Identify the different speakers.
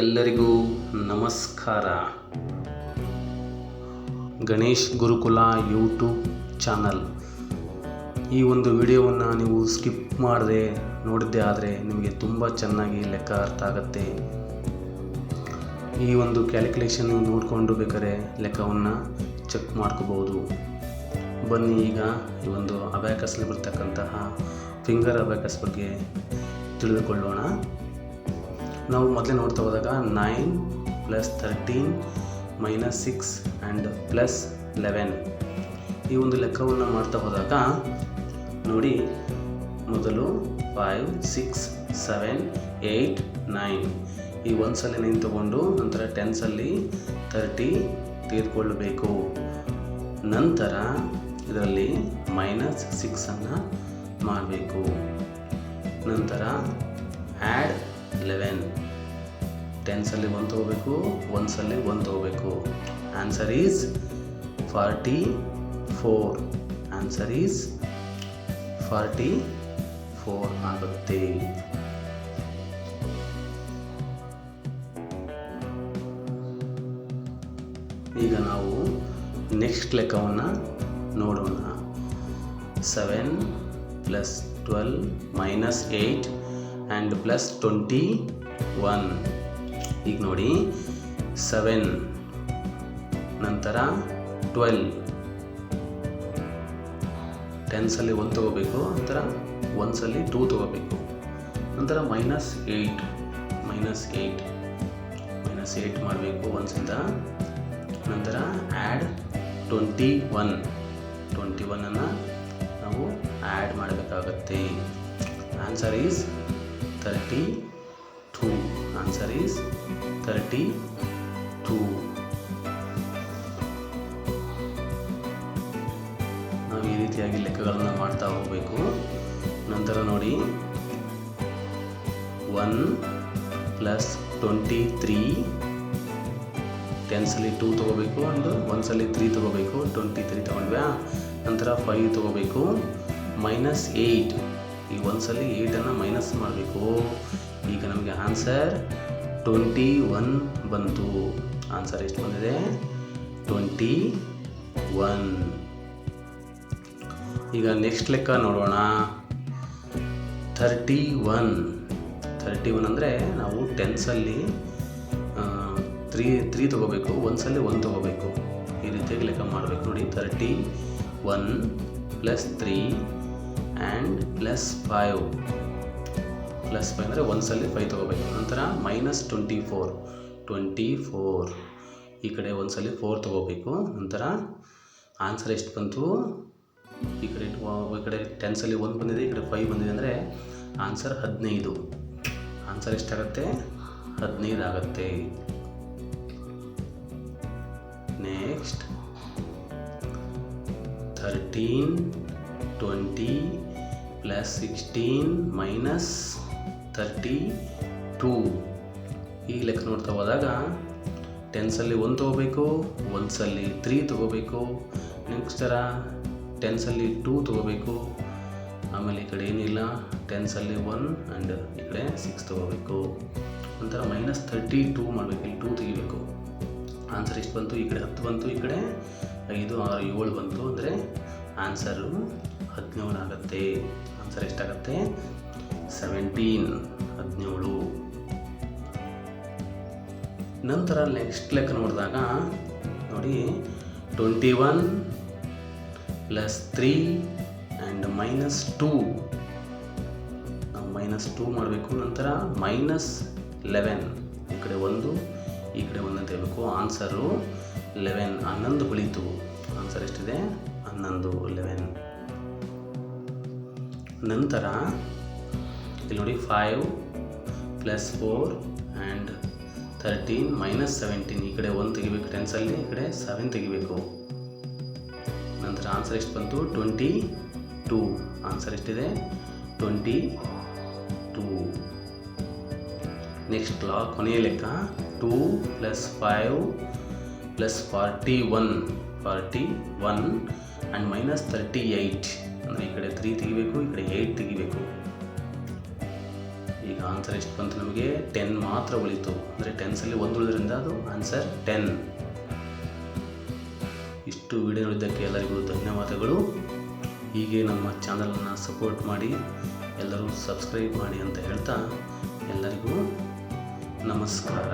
Speaker 1: ಎಲ್ಲರಿಗೂ ನಮಸ್ಕಾರ. Ganesh Gurukula YouTube channel. ಈ ಒಂದು ವಿಡಿಯೋವನ್ನು ನೀವು ಸ್ಕಿಪ್ ಮಾಡದೆ ನೋಡಿದ್ದೆ ಆದರೆ ನಿಮಗೆ ತುಂಬ ಚೆನ್ನಾಗಿ ಲೆಕ್ಕ ಅರ್ಥ ಆಗುತ್ತೆ. ಈ ಒಂದು ಕ್ಯಾಲ್ಕುಲೇಷನ್ ನೋಡಿಕೊಂಡು ಬೇಕಾದ್ರೆ ಲೆಕ್ಕವನ್ನು ಚೆಕ್ ಮಾಡ್ಕೋಬೋದು ಬನ್ನಿ ಈಗ ಈ ಒಂದು ಅಬ್ಯಾಕಸ್ಲಿ ಬರ್ತಕ್ಕಂತಹ ಫಿಂಗರ್ ಅಬ್ಯಾಕಸ್ ಬಗ್ಗೆ ತಿಳಿದುಕೊಳ್ಳೋಣ. ನಾವು ಮೊದಲೇ ನೋಡ್ತಾ ಹೋದಾಗ nine plus thirteen minus six and plus eleven ಈ ಒಂದು ಲೆಕ್ಕವನ್ನು ಮಾಡ್ತಾ ಹೋದಾಗ ನೋಡಿ, ಮೊದಲು five six seven eight nine ಈ ಒಂದು ಸಲ ನೈನ್ ತಗೊಂಡು ನಂತರ ಟೆನ್ಸಲ್ಲಿ ತರ್ಟಿ ತೆಗೆದುಕೊಳ್ಳಬೇಕು ನಂತರ ಇದರಲ್ಲಿ ಮೈನಸ್ ಸಿಕ್ಸನ್ನು ಮಾಡಬೇಕು. ನಂತರ ಆ್ಯಡ್ ಲೆವೆನ್ ಟೆನ್ಸಲ್ಲಿ ಒಂದು ತೊಗೋಬೇಕು ಒಂದ್ಸಲ್ಲಿ ಒಂದು ತೊಗೋಬೇಕು. Answer is forty four answer is forty four ಆಗುತ್ತೆ. ಈಗ ನಾವು ನೆಕ್ಸ್ಟ್ ಲೆಕ್ಕವನ್ನು ನೋಡೋಣ. Seven plus twelve minus eight and plus twenty one ಈಗ ನೋಡಿ ಸೆವೆನ್ ನಂತರ ಟ್ವೆಲ್ ಟೆನ್ಸಲ್ಲಿ ಒನ್ ತೊಗೋಬೇಕು, ನಂತರ ಒನ್ಸಲ್ಲಿ ಟೂ ತೊಗೋಬೇಕು. ನಂತರ minus eight minus eight minus eight ಮಾಡಬೇಕು ಒನ್ಸಿಂದ ನಂತರ ಆ್ಯಡ್ ಟ್ವೆಂಟಿ ಒನ್ ಟ್ವೆಂಟಿ ಒನ್ನನ್ನು ನಾವು ಆ್ಯಡ್ ಮಾಡಬೇಕಾಗತ್ತೆ. Answer is thirty two answer is thirty two ನಾವು ಈ ರೀತಿಯಾಗಿ ಲೆಕ್ಕಗಳನ್ನು ಮಾಡ್ತಾ ಹೋಗಬೇಕು. ನಂತರ ನೋಡಿ. ಒನ್ ಪ್ಲಸ್ ಟ್ವೆಂಟಿ ತ್ರೀ ಟೆನ್ಸಲ್ಲಿ ಟೂ ತೊಗೋಬೇಕು ಒಂದು ಒನ್ಸಲ್ಲಿ ತ್ರೀ ತೊಗೋಬೇಕು ಟ್ವೆಂಟಿ ತ್ರೀ ತೊಗೊಂಡ್ವ್ಯಾ ನಂತರ ಫೈವ್ ತೊಗೋಬೇಕು. ಮೈನಸ್ ಏಯ್ಟ್ ಈ ಒಂದ್ಸಲಿ ಏಯ್ಟನ್ನು ಮೈನಸ್ ಮಾಡಬೇಕು. ಈಗ ನಮಗೆ ಆನ್ಸರ್ ಟ್ವೆಂಟಿ ಒನ್ ಬಂತು. ಆನ್ಸರ್ ಎಷ್ಟು ಬಂದಿದೆ? ಟ್ವೆಂಟಿ ಒನ್ ಈಗ ನೆಕ್ಸ್ಟ್ ಲೆಕ್ಕ ನೋಡೋಣ. ಥರ್ಟಿ ಒನ್ ಥರ್ಟಿ ಒನ್ ಅಂದರೆ ನಾವು ಟೆನ್ಸಲ್ಲಿ ತ್ರೀ ತ್ರೀ ತೊಗೋಬೇಕು. ಒಂದ್ಸಲಿ ಒನ್ ತೊಗೋಬೇಕು. ಈ ರೀತಿಯಾಗಿ ಲೆಕ್ಕ ಮಾಡಬೇಕು. ನೋಡಿ thirty one plus three and plus five plus five ಅಂದರೆ ಒಂದ್ಸಲಿ ಫೈವ್ ತೊಗೋಬೇಕು. ನಂತರ minus twenty four twenty four ಈ ಕಡೆ ಒಂದ್ಸಲಿ ಫೋರ್ ತೊಗೋಬೇಕು. ನಂತರ ಆನ್ಸರ್ ಎಷ್ಟು ಬಂತು? ಈ ಕಡೆ ಈ ಕಡೆ ಟೆನ್ಸಲ್ಲಿ ಒಂದು ಬಂದಿದೆ, ಈ ಕಡೆ ಫೈವ್ ಬಂದಿದೆ ಅಂದರೆ ಆನ್ಸರ್ ಹದಿನೈದು. ಆನ್ಸರ್ ಎಷ್ಟಾಗುತ್ತೆ? ಹದಿನೈದು ಆಗುತ್ತೆ. Next thirteen twenty plus sixteen minus thirty two ಈ ಲೆಕ್ಕ ನೋಡ್ತಾ ಹೋದಾಗ ಟೆನ್ಸಲ್ಲಿ ಒನ್ ತೊಗೋಬೇಕು ಒನ್ಸಲ್ಲಿ ತ್ರೀ ತೊಗೋಬೇಕು. ನೆಕ್ಸ್ಟ್ ಥರ ಟೆನ್ಸಲ್ಲಿ ಟೂ ತೊಗೋಬೇಕು. ಆಮೇಲೆ ಈ ಕಡೆ ಏನಿಲ್ಲ ಟೆನ್ಸಲ್ಲಿ ಒನ್ ಆ್ಯಂಡ್ ಈ ಕಡೆ ಸಿಕ್ಸ್ ತೊಗೋಬೇಕು. ಒಂಥರ ಮೈನಸ್ ತರ್ಟಿ ಟೂ ಮಾಡಬೇಕು, ಇಲ್ಲಿ ಟೂ ತೆಗಿಬೇಕು. ಆನ್ಸರ್ ಎಷ್ಟು ಬಂತು? ಈ ಕಡೆ ಹತ್ತು ಬಂತು, ಈ ಕಡೆ ಐದು, ಆರು, ಏಳು ಬಂತು. ಅಂದರೆ ಆನ್ಸರು ಹದಿನೇಳು ಆಗುತ್ತೆ. ಆನ್ಸರ್ ಎಷ್ಟಾಗುತ್ತೆ? ಸೆವೆಂಟೀನ್ ಹದಿನೇಳು. ನಂತರ ನೆಕ್ಸ್ಟ್ ಲೆಕ್ಕ ನೋಡಿದಾಗ, ನೋಡಿ twenty one plus three and minus two ನಾವು ಮೈನಸ್ ಟೂ ಮಾಡಬೇಕು. ನಂತರ ಮೈನಸ್ ಲೆವೆನ್ ಈ ಕಡೆ ಒಂದು, ಈ ಕಡೆ ಒಂದು ಅಂತ ಹೇಳಬೇಕು. ಆನ್ಸರು ಲೆವೆನ್ ಹನ್ನೊಂದು ಉಳಿತು ಆನ್ಸರ್ ಎಷ್ಟಿದೆ? ಹನ್ನೊಂದು ಲೆವೆನ್ ನಂತರ ಇಲ್ಲಿ ನೋಡಿ five plus four and thirteen minus seventeen ಈ ಕಡೆ ಒನ್ ತೆಗಿಬೇಕು ಟೆನ್ಸಲ್ಲಿ ಈ ಕಡೆ ಸೆವೆನ್ ತೆಗಿಬೇಕು. ನಂತರ ಆನ್ಸರ್ ಎಷ್ಟು ಬಂತು? ಟ್ವೆಂಟಿ ಟೂ ಆನ್ಸರ್ ಎಷ್ಟಿದೆ? ಟ್ವೆಂಟಿ ಟೂ ನೆಕ್ಸ್ಟ್ ಲಾ ಕೊನೆಯ ಲೆಕ್ಕ. Two plus five plus forty one forty one and minus thirty eight ಅಂದರೆ ಈ ಕಡೆ ತ್ರೀ ತೆಗಿಬೇಕು, ಈ ಕಡೆ ಏಯ್ಟ್ ತೆಗಿಬೇಕು. ಈಗ ಆನ್ಸರ್ ಎಷ್ಟು ಬಂತು ನಮಗೆ? ಟೆನ್ ಮಾತ್ರ ಉಳಿತು. ಅಂದರೆ ಟೆನ್ಸಲ್ಲಿ ಒಂದು ಉಳಿದ್ರಿಂದ ಅದು ಆನ್ಸರ್ ಟೆನ್ ಇಷ್ಟು ವಿಡಿಯೋ ನೋಡಿದ್ದಕ್ಕೆ ಎಲ್ಲರಿಗೂ ಧನ್ಯವಾದಗಳು. ಹೀಗೆ ನಮ್ಮ ಚಾನಲನ್ನು ಸಪೋರ್ಟ್ ಮಾಡಿ, ಎಲ್ಲರೂ ಸಬ್ಸ್ಕ್ರೈಬ್ ಮಾಡಿ ಅಂತ ಹೇಳ್ತಾ ಎಲ್ಲರಿಗೂ ನಮಸ್ಕಾರ.